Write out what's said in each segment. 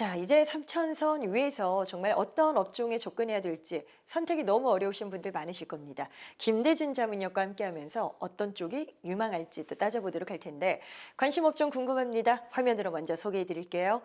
자, 이제 삼천선 위에서 정말 어떤 업종에 접근해야 될지 선택이 너무 어려우신 분들 많으실 겁니다. 김대준 자문역과 함께하면서 어떤 쪽이 유망할지 또 따져보도록 할 텐데 관심 업종 궁금합니다. 화면으로 먼저 소개해 드릴게요.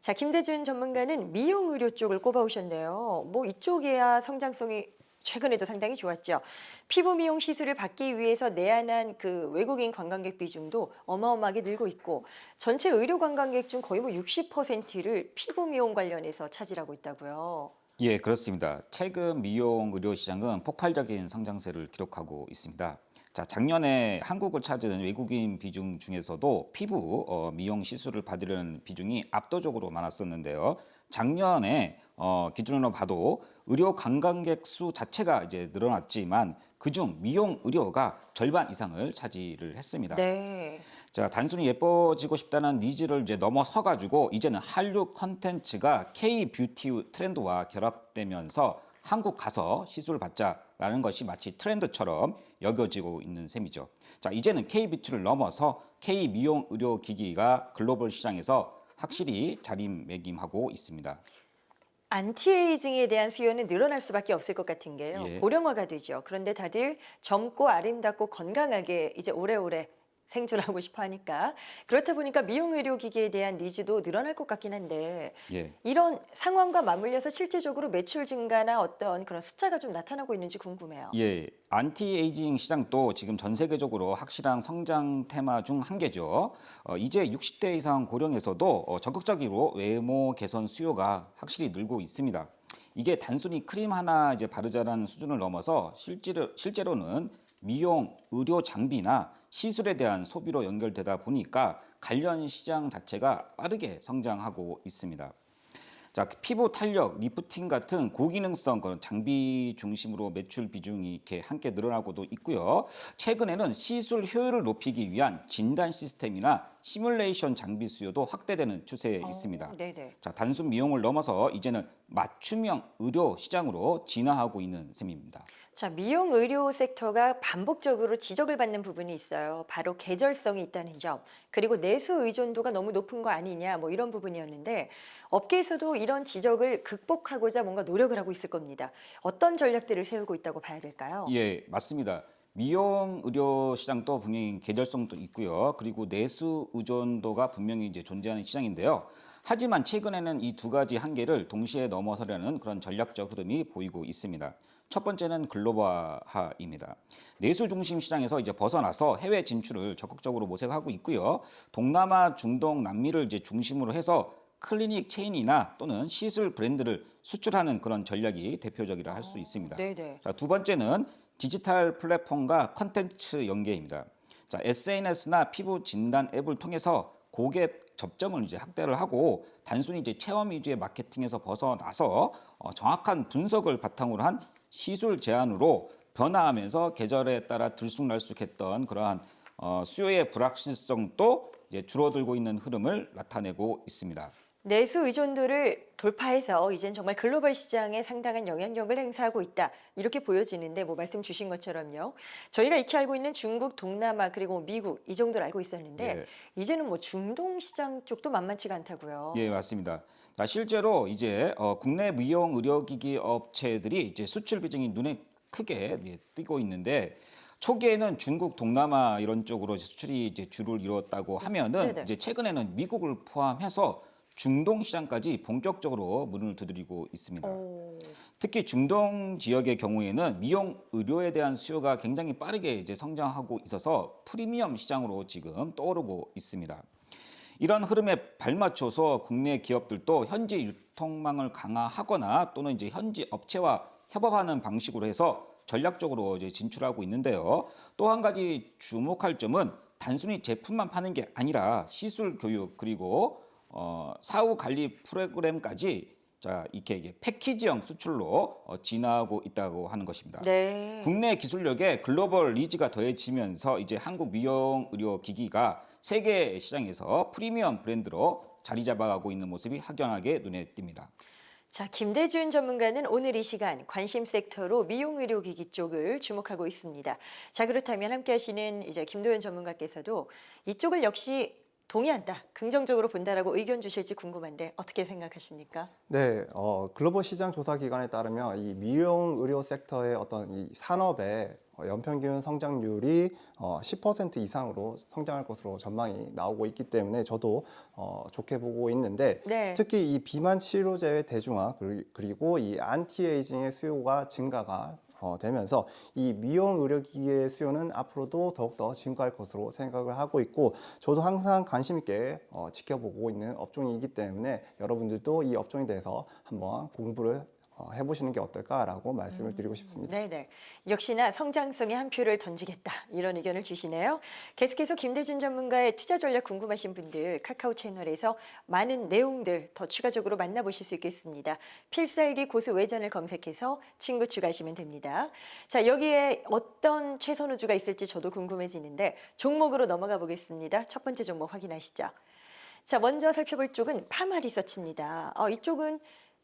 자, 김대준 전문가는 미용 의료 쪽을 꼽아오셨네요. 뭐 이쪽이야 성장성이 최근에도 상당히 좋았죠. 피부 미용 시술을 받기 위해서 내한한 그 외국인 관광객 비중도 어마어마하게 늘고 있고 전체 의료 관광객 중 거의 뭐 60%를 피부 미용 관련해서 차지하고 있다고요. 예, 그렇습니다. 최근 미용 의료 시장은 폭발적인 성장세를 기록하고 있습니다. 자, 작년에 한국을 찾은 외국인 비중 중에서도 피부 어, 미용 시술을 받으려는 비중이 압도적으로 많았었는데요. 작년에 어, 기준으로 봐도 의료 관광객 수 자체가 이제 늘어났지만 그중 미용 의료가 절반 이상을 차지를 했습니다. 네. 자, 단순히 예뻐지고 싶다는 니즈를 이제 넘어서 가지고 이제는 한류 컨텐츠가 K 뷰티 트렌드와 결합되면서 한국 가서 시술 받자라는 것이 마치 트렌드처럼 여겨지고 있는 셈이죠. 자, 이제는 K 뷰티를 넘어서 K 미용 의료 기기가 글로벌 시장에서 확실히 자리매김하고 있습니다. 안티에이징에 대한 수요는 늘어날 수밖에 없을 것 같은 게요. 예. 고령화가 되죠. 그런데 다들 젊고 아름답고 건강하게 이제 오래오래 생존하고 싶어 하니까 그렇다 보니까 미용 의료 기기에 대한 니즈도 늘어날 것 같긴 한데 예. 이런 상황과 맞물려서 실제적으로 매출 증가나 어떤 그런 숫자가 좀 나타나고 있는지 궁금해요. 예, 안티에이징 시장도 지금 전 세계적으로 확실한 성장 테마 중 한 개죠. 어, 이제 60대 이상 고령에서도 어, 적극적으로 외모 개선 수요가 확실히 늘고 있습니다. 이게 단순히 크림 하나 이제 바르자라는 수준을 넘어서 실제로, 실제로는 미용, 의료 장비나 시술에 대한 소비로 연결되다 보니까 관련 시장 자체가 빠르게 성장하고 있습니다. 자, 피부 탄력, 리프팅 같은 고기능성 그런 장비 중심으로 매출 비중이 이렇게 함께 늘어나고도 있고요. 최근에는 시술 효율을 높이기 위한 진단 시스템이나 시뮬레이션 장비 수요도 확대되는 추세에 있습니다. 어, 네네. 자, 단순 미용을 넘어서 이제는 맞춤형 의료 시장으로 진화하고 있는 셈입니다. 자, 미용 의료 섹터가 반복적으로 지적을 받는 부분이 있어요. 바로 계절성이 있다는 점. 그리고 내수 의존도가 너무 높은 거 아니냐, 뭐 이런 부분이었는데 업계에서도 이런 지적을 극복하고자 뭔가 노력을 하고 있을 겁니다. 어떤 전략들을 세우고 있다고 봐야 될까요? 예, 맞습니다. 미용 의료 시장도 분명히 계절성도 있고요. 그리고 내수 의존도가 분명히 이제 존재하는 시장인데요. 하지만 최근에는 이 두 가지 한계를 동시에 넘어서려는 그런 전략적 흐름이 보이고 있습니다. 첫 번째는 글로벌화입니다. 내수 중심 시장에서 이제 벗어나서 해외 진출을 적극적으로 모색하고 있고요. 동남아, 중동, 남미를 이제 중심으로 해서 클리닉 체인이나 또는 시술 브랜드를 수출하는 그런 전략이 대표적이라 할 수 있습니다. 네네. 자, 두 번째는 디지털 플랫폼과 컨텐츠 연계입니다. 자, SNS나 피부 진단 앱을 통해서 고객 접점을 이제 확대를 하고 단순히 이제 체험 위주의 마케팅에서 벗어나서 어, 정확한 분석을 바탕으로 한 시술 제안으로 변화하면서 계절에 따라 들쑥날쑥했던 그러한 어, 수요의 불확실성도 이제 줄어들고 있는 흐름을 나타내고 있습니다. 내수 의존도를 돌파해서 이젠 정말 글로벌 시장에 상당한 영향력을 행사하고 있다. 이렇게 보여지는데 뭐 말씀 주신 것처럼요. 저희가 익히 알고 있는 중국, 동남아 그리고 미국 이 정도를 알고 있었는데 네. 이제는 뭐 중동 시장 쪽도 만만치가 않다고요. 예, 맞습니다. 자, 실제로 이제 어, 국내 미용 의료기기 업체들이 이제 수출 비중이 눈에 크게 예, 띄고 있는데 초기에는 중국, 동남아 이런 쪽으로 수출이 이제 주를 이뤘다고 하면은 네네. 이제 최근에는 미국을 포함해서 중동 시장까지 본격적으로 문을 두드리고 있습니다. 오, 특히 중동 지역의 경우에는 미용 의료에 대한 수요가 굉장히 빠르게 이제 성장하고 있어서 프리미엄 시장으로 지금 떠오르고 있습니다. 이런 흐름에 발맞춰서 국내 기업들도 현지 유통망을 강화하거나 또는 이제 현지 업체와 협업하는 방식으로 해서 전략적으로 이제 진출하고 있는데요. 또 한 가지 주목할 점은 단순히 제품만 파는 게 아니라 시술 교육 그리고 어, 사후 관리 프로그램까지 자 이렇게 이게 패키지형 수출로 어, 진화하고 있다고 하는 것입니다. 네. 국내 기술력에 글로벌 리즈가 더해지면서 이제 한국 미용 의료 기기가 세계 시장에서 프리미엄 브랜드로 자리 잡아가고 있는 모습이 확연하게 눈에 띕니다. 자, 김대준 전문가는 오늘 이 시간 관심 섹터로 미용 의료 기기 쪽을 주목하고 있습니다. 자, 그렇다면 함께 하시는 이제 김도현 전문가께서도 이쪽을 역시 동의한다, 긍정적으로 본다라고 의견 주실지 궁금한데 어떻게 생각하십니까? 네, 어, 글로벌 시장 조사 기관에 따르면 이 미용 의료 섹터의 어떤 이 산업의 어, 연평균 성장률이 어, 10% 이상으로 성장할 것으로 전망이 나오고 있기 때문에 저도 어, 좋게 보고 있는데 네. 특히 이 비만 치료제의 대중화 그리- 그리고 이 안티에이징의 수요가 증가가 어, 되면서 이 미용 의료기기의 수요는 앞으로도 더욱더 증가할 것으로 생각을 하고 있고 저도 항상 관심 있게 어, 지켜보고 있는 업종이기 때문에 여러분들도 이 업종에 대해서 한번 공부를 어, 해보시는 게 어떨까라고 말씀을 드리고 싶습니다. 네네. 역시나 성장성에 한 표를 던지겠다 이런 의견을 주시네요. 계속해서 김대준 전문가의 투자 전략 궁금하신 분들 카카오 채널에서 많은 내용들 더 추가적으로 만나보실 수 있겠습니다. 필살기 고수 외전을 검색해서 친구 추가하시면 됩니다. 자 여기에 어떤 최선 우주가 있을지 저도 궁금해지는데 종목으로 넘어가 보겠습니다. 첫 번째 종목 확인하시죠. 자, 먼저 살펴볼 쪽은 파마 리서치입니다. 어, 이쪽은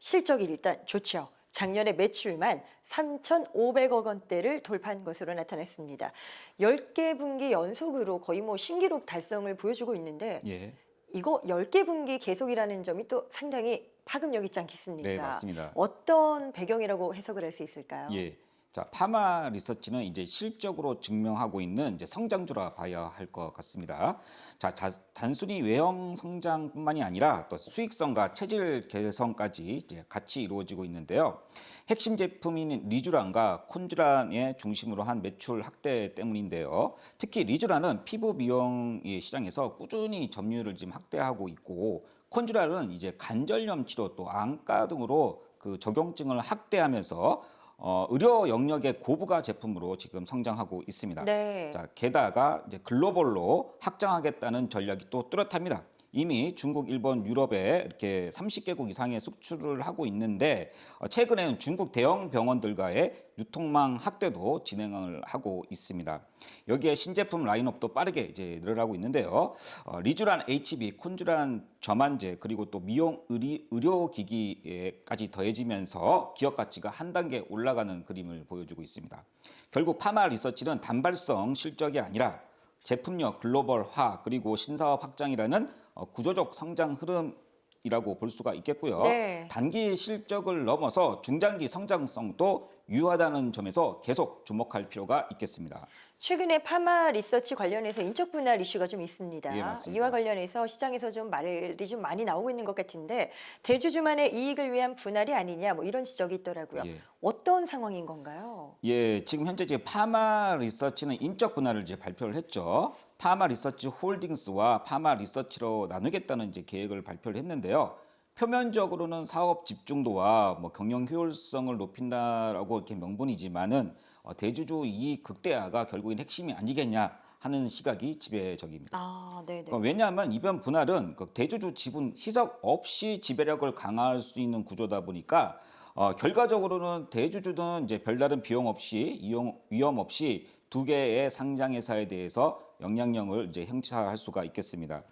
실적이 일단 좋죠. 작년에 매출만 3,500억 원대를 돌파한 것으로 나타났습니다. 10개 분기 연속으로 거의 뭐 신기록 달성을 보여주고 있는데 예. 이거 10개 분기 계속이라는 점이 또 상당히 파급력 있지 않겠습니까? 네, 맞습니다. 어떤 배경이라고 해석을 할 수 있을까요? 예. 자, 파마 리서치는 이제 실적으로 증명하고 있는 이제 성장주라 봐야 할 것 같습니다. 자, 자, 단순히 외형 성장뿐만이 아니라 또 수익성과 체질 개선까지 이제 같이 이루어지고 있는데요. 핵심 제품인 리쥬란과 콘쥬란의 중심으로 한 매출 확대 때문인데요. 특히 리쥬란은 피부 미용 이 시장에서 꾸준히 점유율을 지금 확대하고 있고 콘쥬란은 이제 관절염 치료 또 안과 등으로 그 적용증을 확대하면서 어, 의료 영역의 고부가 제품으로 지금 성장하고 있습니다. 네. 자, 게다가 이제 글로벌로 확장하겠다는 전략이 또 뚜렷합니다. 이미 중국, 일본, 유럽에 이렇게 30개국 이상의 수출을 하고 있는데 어, 최근에는 중국 대형 병원들과의 유통망 확대도 진행을 하고 있습니다. 여기에 신제품 라인업도 빠르게 이제 늘어나고 있는데요. 어, 리쥬란 HB, 콘쥬란 저만제 그리고 또 미용 의리, 의료기기까지 더해지면서 기업 가치가 한 단계 올라가는 그림을 보여주고 있습니다. 결국 파마 리서치는 단발성 실적이 아니라 제품력 글로벌화 그리고 신사업 확장이라는 어, 구조적 성장 흐름 이라고 볼 수가 있겠고요. 네. 단기 실적을 넘어서 중장기 성장성도 유효하다는 점에서 계속 주목할 필요가 있겠습니다. 최근에 파마 리서치 관련해서 인적 분할 이슈가 좀 있습니다. 예, 맞습니다. 이와 관련해서 시장에서 좀 말이 좀 많이 나오고 있는 것 같은데 대주주만의 이익을 위한 분할이 아니냐 뭐 이런 지적이 있더라고요. 예. 어떤 상황인 건가요? 예, 지금 현재 이제 파마 리서치는 인적 분할을 이제 발표를 했죠. 파마 리서치 홀딩스와 파마 리서치로 나누겠다는 이제 계획을 발표를 했는데요. 표면적으로는 사업 집중도와 뭐 경영 효율성을 높인다라고 이렇게 명분이지만은 어, 대주주 이익 극대화가 결국엔 핵심이 아니겠냐 하는 시각이 지배적입니다. 아, 네, 네. 그러니까 왜냐하면 이번 분할은 그 대주주 지분 희석 없이 지배력을 강화할 수 있는 구조다 보니까 어, 결과적으로는 대주주는 이제 별다른 비용 없이 이용 위험 없이 두 개의 상장 회사에 대해서 영향력을 이제 행사할 수가 있겠습니다.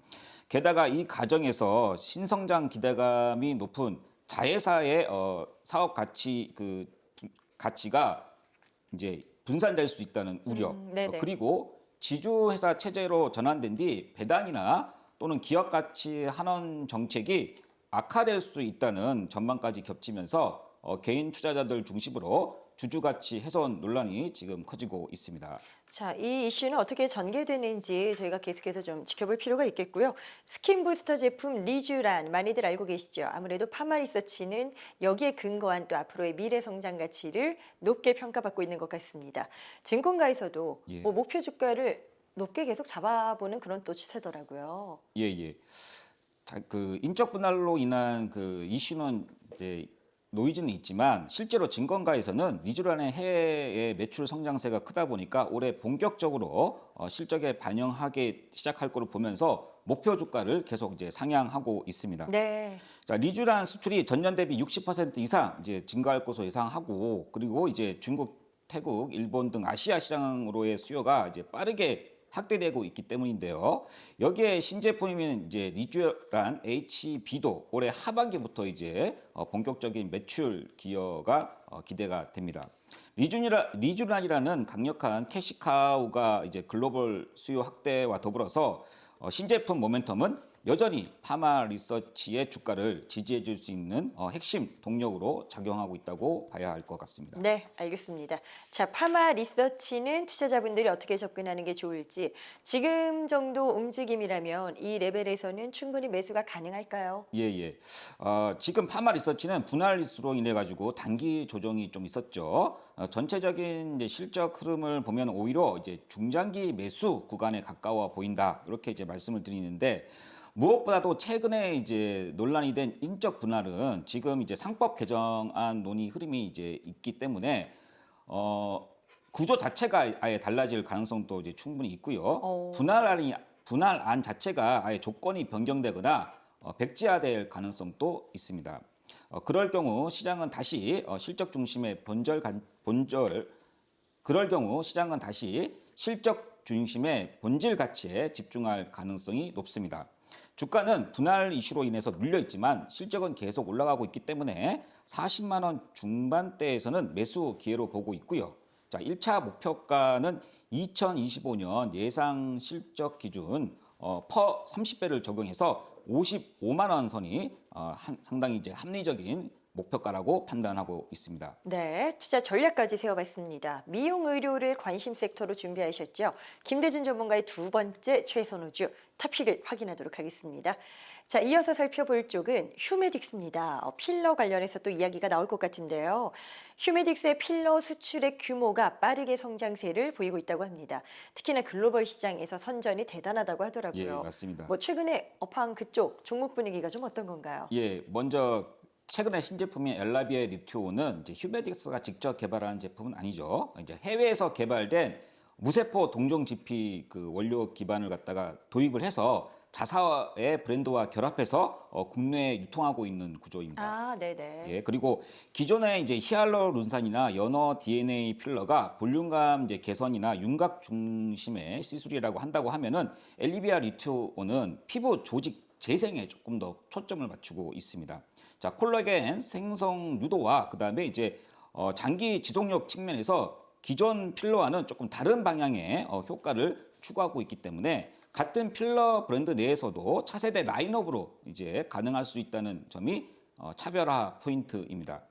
게다가 이 과정에서 신성장 기대감이 높은 자회사의 어, 사업 가치 그 부- 가치가 이제 분산될 수 있다는 우려 음, 네네. 어, 그리고 지주회사 체제로 전환된 뒤 배당이나 또는 기업 가치 환원 정책이 악화될 수 있다는 전망까지 겹치면서 어, 개인 투자자들 중심으로 주주 가치 훼손 논란이 지금 커지고 있습니다. 자, 이 이슈는 어떻게 전개되는지 저희가 계속해서 좀 지켜볼 필요가 있겠고요. 스킨 부스터 제품 리쥬란 많이들 알고 계시죠? 아무래도 파마 리서치는 여기에 근거한 또 앞으로의 미래 성장 가치를 높게 평가받고 있는 것 같습니다. 증권가에서도 예. 뭐 목표 주가를 높게 계속 잡아보는 그런 또 추세더라고요. 예, 예. 자, 그 인적 분할로 인한 그 이슈는 이제 노이즈는 있지만 실제로 증권가에서는 리쥬란의 해외의 매출 성장세가 크다 보니까 올해 본격적으로 어, 실적에 반영하게 시작할 거로 보면서 목표 주가를 계속 이제 상향하고 있습니다. 네. 자, 리쥬란 수출이 전년 대비 60% 이상 이제 증가할 것으로 예상하고 그리고 이제 중국, 태국, 일본 등 아시아 시장으로의 수요가 이제 빠르게 확대되고 있기 때문인데요. 여기에 신제품인 이제 리쥬란 HB도 올해 하반기부터 이제 어, 본격적인 매출 기여가 어, 기대가 됩니다. 리쥬라, 리쥬란이라는 강력한 캐시카우가 이제 글로벌 수요 확대와 더불어서 어, 신제품 모멘텀은 여전히 파마 리서치의 주가를 지지해 줄 수 있는 어, 핵심 동력으로 작용하고 있다고 봐야 할 것 같습니다. 네, 알겠습니다. 자, 파마 리서치는 투자자분들이 어떻게 접근하는 게 좋을지 지금 정도 움직임이라면 이 레벨에서는 충분히 매수가 가능할까요? 예, 예. 어, 지금 파마 리서치는 분할 리스로 인해 가지고 단기 조정이 좀 있었죠. 어, 전체적인 이제 실적 흐름을 보면 오히려 이제 중장기 매수 구간에 가까워 보인다. 이렇게 이제 말씀을 드리는데 무엇보다도 최근에 이제 논란이 된 인적 분할은 지금 이제 상법 개정안 논의 흐름이 이제 있기 때문에 어 구조 자체가 아예 달라질 가능성도 이제 충분히 있고요. 어. 분할안이 분할안 자체가 아예 조건이 변경되거나 어, 백지화될 가능성도 있습니다. 어, 그럴 경우 시장은 다시 어, 실적 중심의 본절 간, 본절 그럴 경우 시장은 다시 실적 중심의 본질 가치에 집중할 가능성이 높습니다. 주가는 분할 이슈로 인해서 눌려 있지만 실적은 계속 올라가고 있기 때문에 40만 원 중반대에서는 매수 기회로 보고 있고요. 자, 1차 목표가는 2025년 예상 실적 기준 어, 퍼 30배를 적용해서 55만 원 선이 어, 한, 상당히 이제 합리적인 목표가라고 판단하고 있습니다. 네, 투자 전략까지 세워봤습니다. 미용 의료를 관심 섹터로 준비하셨죠. 김대준 전문가의 두 번째 최선우주 타픽을 확인하도록 하겠습니다. 자, 이어서 살펴볼 쪽은 휴메딕스입니다. 어, 필러 관련해서 또 이야기가 나올 것 같은데요. 휴메딕스의 필러 수출의 규모가 빠르게 성장세를 보이고 있다고 합니다. 특히나 글로벌 시장에서 선전이 대단하다고 예, 하더라고요. 맞습니다. 뭐 최근에 업황 그쪽 종목 분위기가 좀 어떤 건가요? 예, 먼저 최근에 신제품인 엘라비의 리튜오는 이제 휴메딕스가 직접 개발한 제품은 아니죠. 이제 해외에서 개발된 무세포 동종 지피 그 원료 기반을 갖다가 도입을 해서 자사의 브랜드와 결합해서 어, 국내에 유통하고 있는 구조입니다. 아, 네네. 예, 그리고 기존의 이제 히알루론산이나 연어 DNA 필러가 볼륨감 이제 개선이나 윤곽 중심의 시술이라고 한다고 하면은 엘리비아 리튜오는 피부 조직 재생에 조금 더 초점을 맞추고 있습니다. 자, 콜라겐 생성 유도와 그다음에 이제 어, 장기 지속력 측면에서 기존 필러와는 조금 다른 방향의 어, 효과를 추구하고 있기 때문에 같은 필러 브랜드 내에서도 차세대 라인업으로 이제 가능할 수 있다는 점이 어, 차별화 포인트입니다.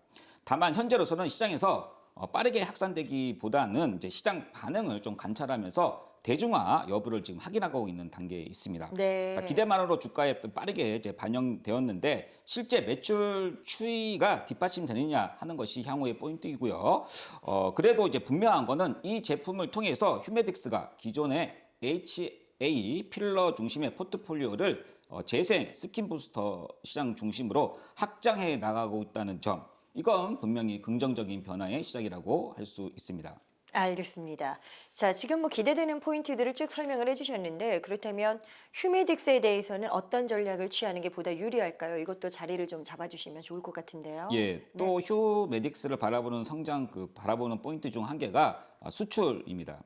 다만 현재로서는 시장에서 어, 빠르게 확산되기보다는 이제 시장 반응을 좀 관찰하면서 대중화 여부를 지금 확인하고 있는 단계에 있습니다. 네. 자, 기대만으로 주가에 또 빠르게 이제 반영되었는데 실제 매출 추이가 뒷받침되느냐 하는 것이 향후의 포인트이고요. 어, 그래도 이제 분명한 거는 이 제품을 통해서 휴메딕스가 기존의 HA 필러 중심의 포트폴리오를 어, 재생 스킨 부스터 시장 중심으로 확장해 나가고 있다는 점. 이건 분명히 긍정적인 변화의 시작이라고 할 수 있습니다. 알겠습니다. 자, 지금 뭐 기대되는 포인트들을 쭉 설명을 해주셨는데 그렇다면 휴메딕스에 대해서는 어떤 전략을 취하는 게 보다 유리할까요? 이것도 자리를 좀 잡아주시면 좋을 것 같은데요. 예, 또 휴메딕스를 바라보는 성장 그 바라보는 포인트 중 한 개가 아, 수출입니다.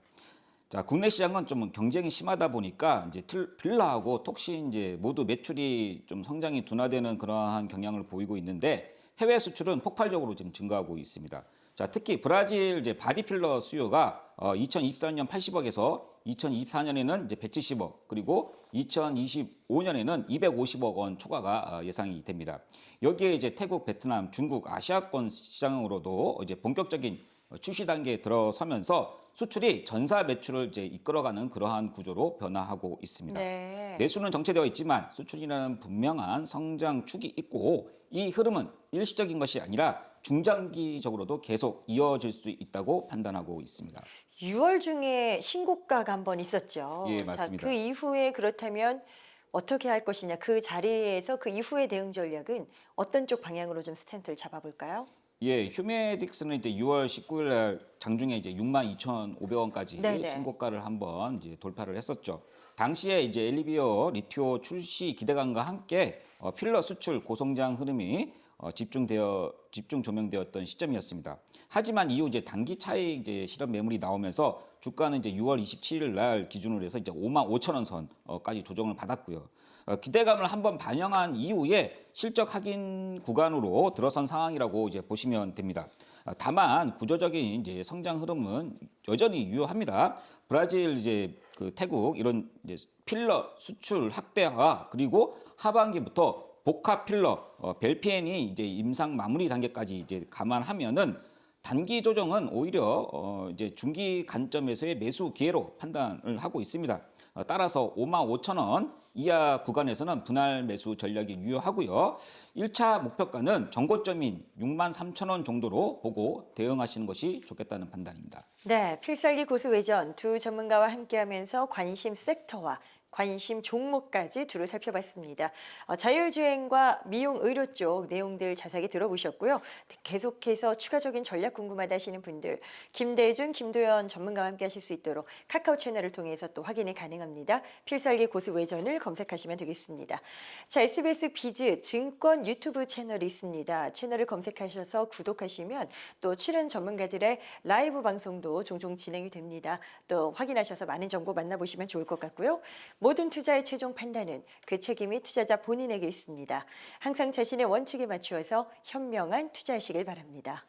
자, 국내 시장은 좀 경쟁이 심하다 보니까 이제 틀- 필라하고 톡신 이제 모두 매출이 좀 성장이 둔화되는 그러한 경향을 보이고 있는데 해외 수출은 폭발적으로 지금 증가하고 있습니다. 자, 특히 브라질 이제 바디 필러 수요가 어, 2023년 80억에서 2024년에는 이제 170억 그리고 2025년에는 250억 원 초과가 어, 예상이 됩니다. 여기에 이제 태국, 베트남, 중국, 아시아권 시장으로도 이제 본격적인 출시 단계에 들어서면서 수출이 전사 매출을 이제 이끌어가는 그러한 구조로 변화하고 있습니다. 네. 내수는 정체되어 있지만 수출이라는 분명한 성장 축이 있고 이 흐름은 일시적인 것이 아니라 중장기적으로도 계속 이어질 수 있다고 판단하고 있습니다. 6월 중에 신고가가 한 번 있었죠. 예, 자, 맞습니다. 그 이후에 그렇다면 어떻게 할 것이냐 그 자리에서 그 이후의 대응 전략은 어떤 쪽 방향으로 좀 스탠스를 잡아볼까요? 예, 휴메딕스는 이제 6월 19일 날 장중에 이제 62,500원까지 네네. 신고가를 한번 이제 돌파를 했었죠. 당시에 이제 엘리비어 리티오 출시 기대감과 함께 어, 필러 수출 고성장 흐름이 어, 집중되어 집중 조명되었던 시점이었습니다. 하지만 이후 이제 단기 차익 이제 실현 매물이 나오면서 주가는 이제 6월 27일 날 기준으로 해서 이제 5만 5천 원 선까지 조정을 받았고요. 어, 기대감을 한번 반영한 이후에 실적 확인 구간으로 들어선 상황이라고 이제 보시면 됩니다. 아, 다만 구조적인 이제 성장 흐름은 여전히 유효합니다. 브라질 이제 그 태국 이런 이제 필러 수출 확대화 그리고 하반기부터 복합 필러 어, 벨피엔이 이제 임상 마무리 단계까지 이제 감안하면은 단기 조정은 오히려 어, 이제 중기 관점에서의 매수 기회로 판단을 하고 있습니다. 어, 따라서 5만 5천 원 이하 구간에서는 분할 매수 전략이 유효하고요. 1차 목표가는 정고점인 6만 3천 원 정도로 보고 대응하시는 것이 좋겠다는 판단입니다. 네, 필살기 고수 외전 두 전문가와 함께하면서 관심 섹터와 관심 종목까지 두루 살펴봤습니다. 어, 자율주행과 미용 의료 쪽 내용들 자세하게 들어보셨고요. 계속해서 추가적인 전략 궁금하다 하시는 분들 김대준, 김도연 전문가와 함께 하실 수 있도록 카카오 채널을 통해서 또 확인이 가능합니다. 필살기 고수 외전을 검색하시면 되겠습니다. 자, SBS 비즈 증권 유튜브 채널이 있습니다. 채널을 검색하셔서 구독하시면 또 출연 전문가들의 라이브 방송도 종종 진행이 됩니다. 또 확인하셔서 많은 정보 만나보시면 좋을 것 같고요. 모든 투자의 최종 판단은 그 책임이 투자자 본인에게 있습니다. 항상 자신의 원칙에 맞추어서 현명한 투자하시길 바랍니다.